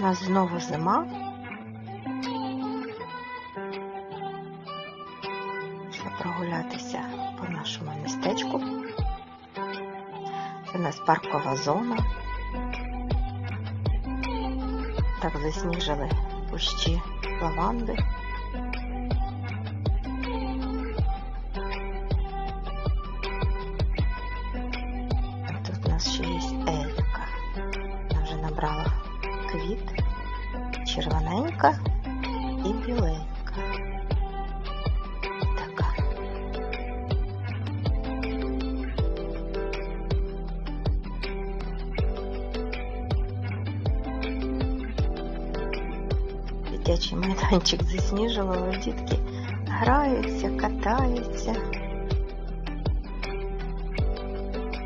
У нас знову зима. Пішла прогулятися по нашому містечку. Це у нас паркова зона. Так засніжили кущі лаванди. Тут у нас ще є Елька. Вона вже набрала квіт, червоненька і біленька. Така. Дитячий майданчик засніжило, але дітки граються, катаються.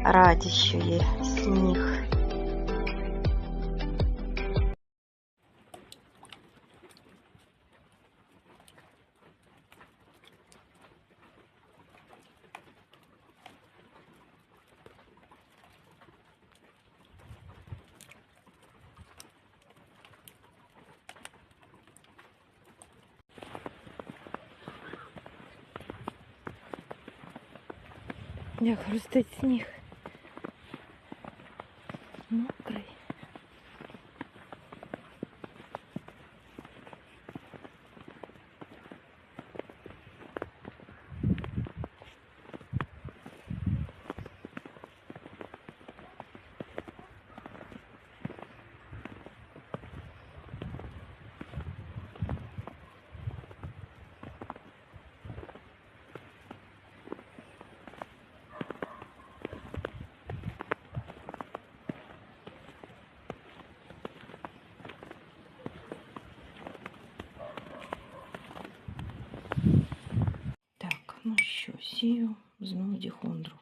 Раді, що є сніг. Як хрустить сніг. Мокрий. Так, ну що, знову діхондру.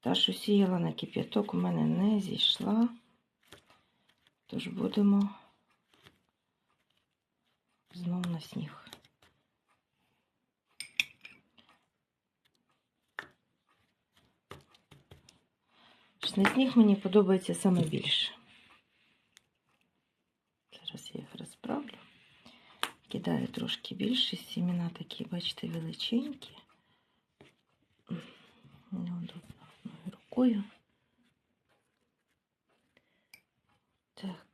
Та, що сіяла на кип'яток, у мене не зійшла. Тож будемо знову на сніг. На сніг мені подобається саме більше. Зараз я їх розправлю. Кидаю трошки більше, сімена такі, бачите, величенькі. Неудобно одною рукою. Так.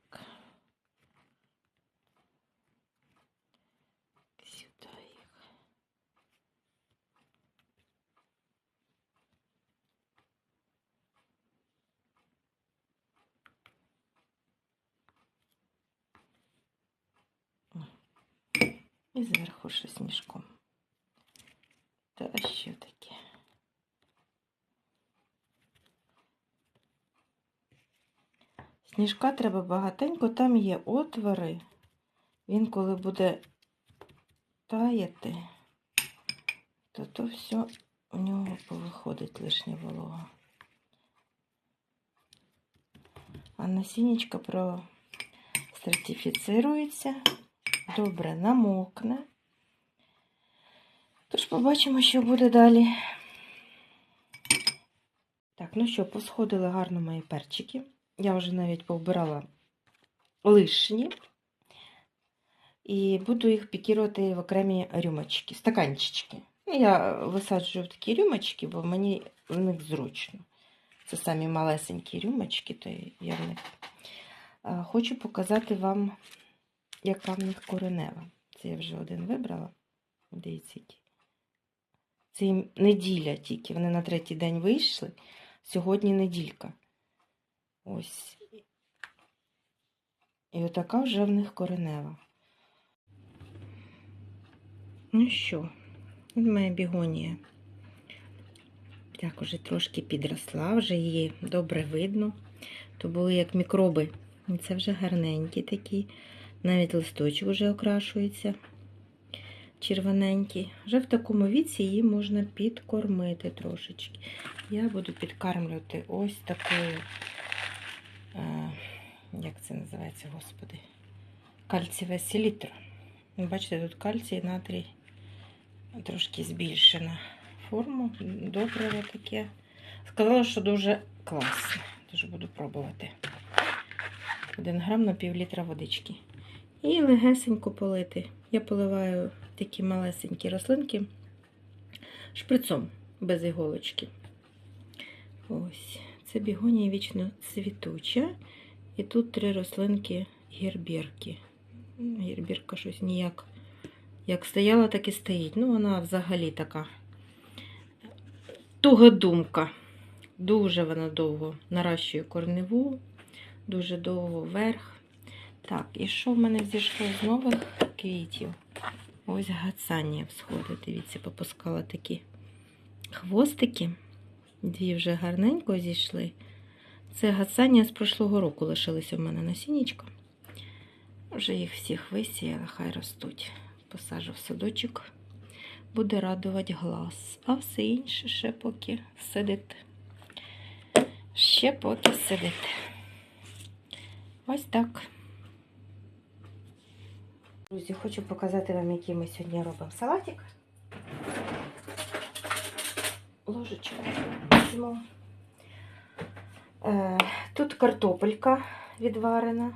І зверху ще сніжком. Та що таке? Сніжка треба багатенько, там є отвори. Він коли буде таяти, то то все у нього повиходить лишня волога. А насіннячка простратифіцирується, добре намокне. Тож побачимо, що буде далі. Так, ну що, посходили гарно мої перчики. Я вже навіть повбирала лишні. І буду їх пікірувати в окремі рюмочки, стаканчики. Я висаджую в такі рюмочки, бо мені в них зручно. Це самі малесенькі рюмочки, то я в них. Хочу показати вам, яка в них коренева. Це я вже один вибрала. Дивіться. Це неділя тільки. Вони на третій день вийшли. Сьогодні неділька. Ось. І отака вже в них коренева. Ну що, от моя бігонія. Так, уже трошки підросла, вже її добре видно. То були як мікроби. Це вже гарненькі такі. Навіть листочок вже окрашується. Червоненький. Вже в такому віці її можна підкормити трошечки. Я буду підкармлювати ось такою, е, як це називається, господи, кальцієва селітра. Бачите, тут кальцій натрій трошки збільшена форму. Добре таке. Сказала, що дуже класне. Дуже буду пробувати. 1 грам на пів літра водички. І легесенько полити. Я поливаю такі малесенькі рослинки шприцом без іголочки. Ось. Це бігонія вічно цвітуча. І тут три рослинки гірбірки. М, Гірбірка щось ніяк. Як стояла, так і стоїть. Ну, вона взагалі така тугодумка. Дуже вона довго наращує корневу, дуже довго вверх. Так, і що в мене зійшло з нових квітів? Ось гацанія всходить. Дивіться, попускала такі хвостики. Дві вже гарненько зійшли. Це гацанія з прошлого року лишилися в мене насіннячко. Вже їх всіх висіяла, хай ростуть. Посажу в садочок. Буде радувати глаз. А все інше ще поки сидить. Ще поки сидить. Ось так. Друзі, хочу показати вам, який ми сьогодні робимо салатик. Ложечку візьму. Е, Тут картопелька відварена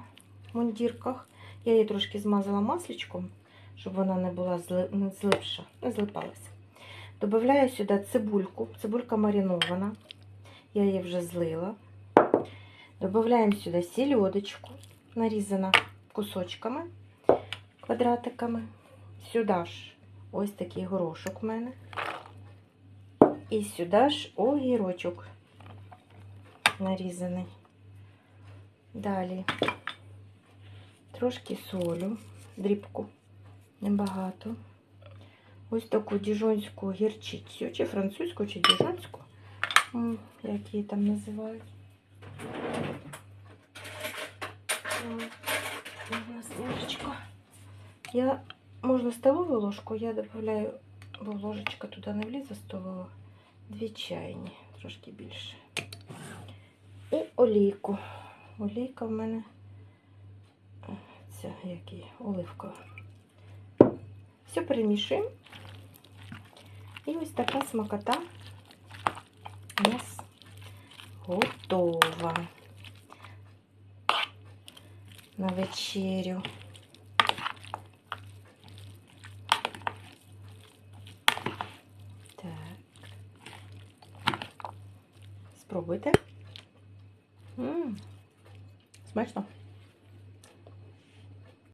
в мундірках. Я її трошки змазала масличком, щоб вона не була не злипша, не злипалася. Добавляю сюди цибульку. Цибулька маринована. Я її вже злила. Добавляємо сюди сільодочку, нарізана кусочками, квадратиками. Сюди ж ось такий горошок в мене. І сюди ж огірочок нарізаний. Далі трошки солю, дрібку, небагато. Ось таку діжонську гірчицю, чи французьку, чи діжонську, як її там називають. М, у нас ложечка. Я, можна столову ложку, я додаю, бо ложечка туди не влізе столова. Дві чайні, трошки більше. І олійку. Олійка в мене ця як її, оливкова. Все перемішуємо. І ось така смакота у нас готова на вечерю. Так. Спробуйте. М, Смачно.